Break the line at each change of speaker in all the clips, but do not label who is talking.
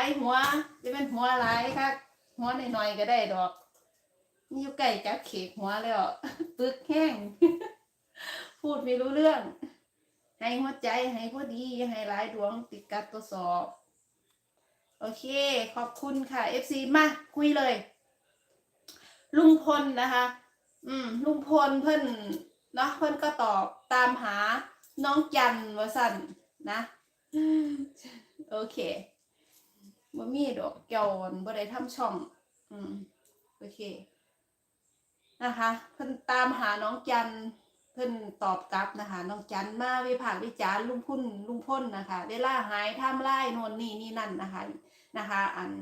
ายหัวจะเป็นหัวหลายค่ะหัวหน่อยๆก็ได้ดอกนี่อยู่ใกล้จับเขกหัวแล้วปึกแห้ง พูดไม่รู้เรื่อง ให้หัวใจให้พอดีให้หลายดวงติดกัดตัวสอบ โอเค ขอบคุณค่ะ FC มาคุยเลย ลุงพลนะคะ อืม ลุงพลเพิ่อนเนาะเพิ่อนก็ตอบตามหาน้องจันวสันนะ โอเค บ่มีดอกเกี่ยวบ่ได้ทำช่อง อืมโอเค นะคะ เพิ่นตามหาน้องจันเพิ่นตอบกลับนะคะ น้องจันมาวิพากษ์วิจารณ์ลุงพุ่นลุงพ่นนะคะ เวลาหายทำไล่โน่นนี่นี่นั่นนะคะ นะคะ อัน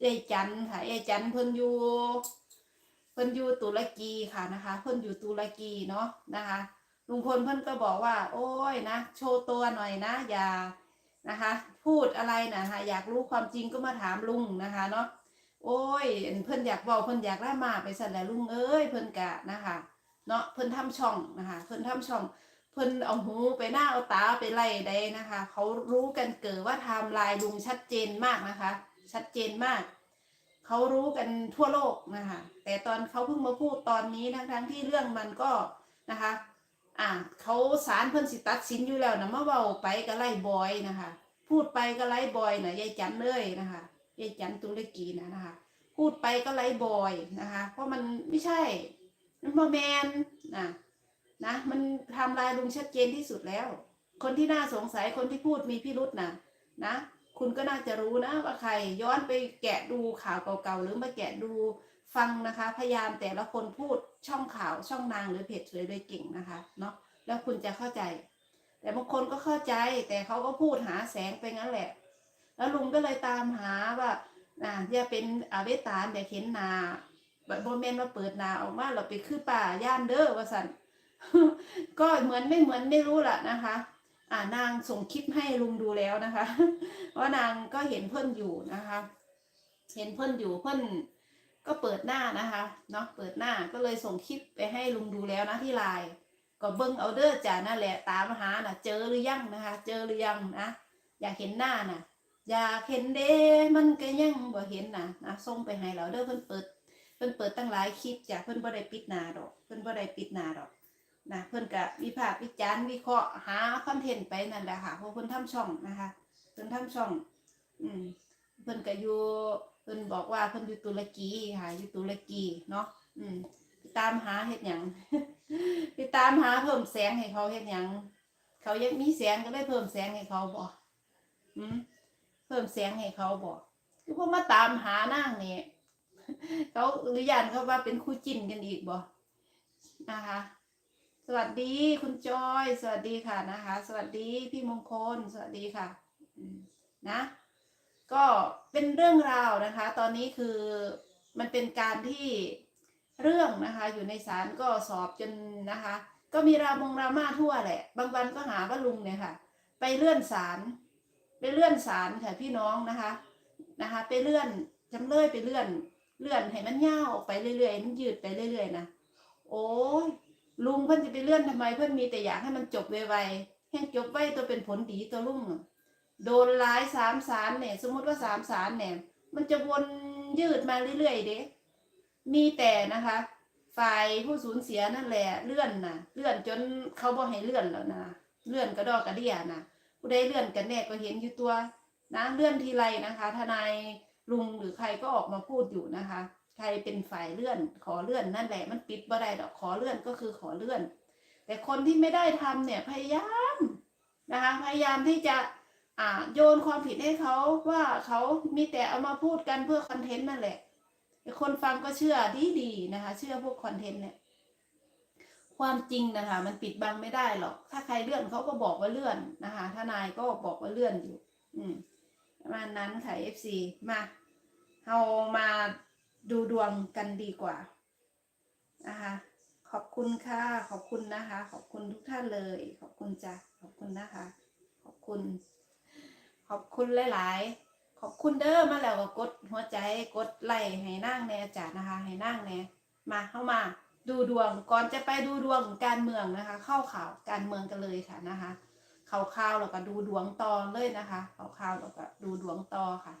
เอจันค่ะเอจันเพิ่นอยู่เพิ่นอยู่ตุรกีค่ะนะคะ เพิ่นอยู่ตุรกีเนาะนะคะลุงพลเพิ่นก็บอกว่า โอ้ยนะ โชว์ตัวหน่อยนะ อย่า นะคะ พูดอะไรนะคะอยากรู้ความจริงก็มาถามลุงนะคะเนาะโอ้ยเพิ่อนอยากบอกเพิ่อนอยากได้มาไปสั่นแหละลุงเอ้ยเพิ่อนกะนะคะเนาะเพิ่อนทำช่องนะคะเพิ่อนทำช่อง เพิ่อนเอาหูไปหน้าเอาตาไปไล่ได้นะคะ เขารู้กันเกิดว่าไทม์ไลน์ลุงชัดเจนมากนะคะ ชัดเจนมากเขารู้กันทั่วโลกนะคะแต่ตอนเขาเพิ่งมาพูดตอนนี้ทั้งทั้งที่เรื่องมันก็นะคะ อ่าเขาสารเพิ่นสิตัดสินอยู่แล้วนะมาเว้าไปก็ไล่บอยนะคะ พูดไปก็ไล่บอยนะยายจันเลยนะคะยายจันตุรกีนะนะคะ พูดไปก็ไล่บอยนะคะ เพราะมันไม่ใช่มันบ่แมนนะนะมันทำลายลุงชัดเจนที่สุดแล้ว คนที่น่าสงสัยคนที่พูดมีพิรุษนะนะ คุณก็น่าจะรู้นะว่าใครย้อนไปแกะดูข่าวเก่าๆหรือมาแกะดู ฟังนะคะพยายามแต่ละคนพูดช่องข่าวช่องนางหรือเพจสวยเลยเก่งนะคะเนาะแล้วคุณจะเข้าใจ แต่บางคนก็เข้าใจแต่เขาก็พูดหาแสงไปงั้นแหละ แล้วลุงก็เลยตามหาว่าอ่าอย่าเป็นอาเวตาลอย่าเห็นนาบบโบแมนมาเปิดนาออกมาเราไปคือป่าย่านเด้อว่าสันก็เหมือนไม่เหมือนไม่รู้ล่ะนะคะอ่านางส่งคลิปให้ลุงดูแล้วนะคะว่านางก็เห็นเพื่อนอยู่นะคะ เห็นเพื่อนอยู่เพื่อน ก็เปิดหน้านะคะเนาะเปิดหน้าก็เลยส่งคลิปไปให้ลุงดูแล้วนะที่ไลน์ก็เบิ้งเอาเด้อจ้านั่นแหละตามหาน่ะ เจอหรือยังนะคะ เจอหรือยังนะอยากเห็นหน้าน่ะ อยากเห็นเด้มันก็ยังบ่เห็นนะนะส่งไปให้เราเด้อเพิ่นเปิด เพิ่นเปิดตั้งหลายคลิปจ้ะเพิ่นบ่ได้ปิดหน้าดอก เพิ่นบ่ได้ปิดหน้าดอกนะเพิ่นก็วิพากษ์วิจารณ์วิเคราะห์หาคอนเทนต์ไปนั่นแหละค่ะเพราะเพิ่นทำช่องนะคะเพิ่นทำช่อง อืมเพิ่นก็อยู่ เพิ่นบอกว่าเพิ่นอยู่ตุรกีค่ะอยู่ตุรกีเนาะอืมตามหาเฮ็ดหยังไปตามหาเพิ่มแสงให้เขาเฮ็ดหยังเขายังมีแสงก็เลยเพิ่มแสงให้เขาบ่อืมเพิ่มเสียงให้เขาบอกคือพวกมาตามหานางนี่เขาหรือยันเขาว่าเป็นคู่จิ้นกันอีกบ่นะคะ สวัสดีคุณจอย สวัสดีค่ะนะคะ สวัสดีพี่มงคล สวัสดีค่ะนะ ก็เป็นเรื่องราวนะคะ ตอนนี้คือมันเป็นการที่เรื่องนะคะ อยู่ในศาลก็สอบจนนะคะ ก็มีรามงรามาทั่วแหละ บางวันก็หาว่าลุงเนี่ยค่ะ ไปเลื่อนศาลไปเลื่อนศาลค่ะพี่น้องนะคะนะคะ ไปเลื่อนจำเลยไปเลื่อนเลื่อนให้มันยาวออกไปเรื่อยๆมันยืดไปเรื่อยๆนะโอ้ยลุงเพิ่อนจะไปเลื่อนทำไมเพิ่อนมีแต่อยากให้มันจบไวๆแห่งจบไวตัวเป็นผลดีตัวลุง โดนร้ายสามศาลเนี่ยสมมติว่าสามศาลเนี่ยมันจะวนยืดมาเรื่อยๆเด้มีแต่นะคะ ฝ่ายผู้สูญเสียนั่นแหละเลื่อนนะเลื่อนจนเขาบอกให้เลื่อนแล้วนะเลื่อนกระดอกกระเดียนะผู้ใดเลื่อนกันแน่ก็เห็นอยู่ตัวนะเลื่อนทีไรนะคะ ทนายลุงหรือใครก็ออกมาพูดอยู่นะคะ ใครเป็นฝ่ายเลื่อนขอเลื่อนนั่นแหละ มันปิดบ่ได้ดอกขอเลื่อนก็คือขอเลื่อน แต่คนที่ไม่ได้ทำเนี่ยพยายามนะคะ พยายามที่จะ อ่า โยนความผิดให้เขาว่าเขามีแต่เอามาพูดกันเพื่อคอนเทนต์นั่นแหละคนฟังก็เชื่อดีดีนะคะ เชื่อพวกคอนเทนต์เนี่ย ความจริงนะคะ มันปิดบังไม่ได้หรอก ถ้าใครเลื่อนเขาก็บอกว่าเลื่อนนะคะทนายก็บอกว่าเลื่อนอยู่ อืมประมาณนั้นค่ะ FC มาเรามาดูดวงกันดีกว่านะคะขอบคุณค่ะ ขอบคุณนะคะ ขอบคุณทุกท่านเลย ขอบคุณจ้ะขอบคุณนะคะ ขอบคุณ ขอบคุณหลาย ๆ ขอบคุณเด้อมาแล้วก็กดหัวใจกดไลค์ให้นั่งแน่จ้ะนะคะให้นั่งแน่มาเข้ามาดูดวงก่อนจะไปดูดวงการเมืองนะคะ เข้าข่าวการเมืองกันเลยค่ะนะคะข่าวๆเราวแล้วก็ดูดวงต่อเลยนะคะข่าวๆเราวแล้วก็ดูดวงต่อค่ะ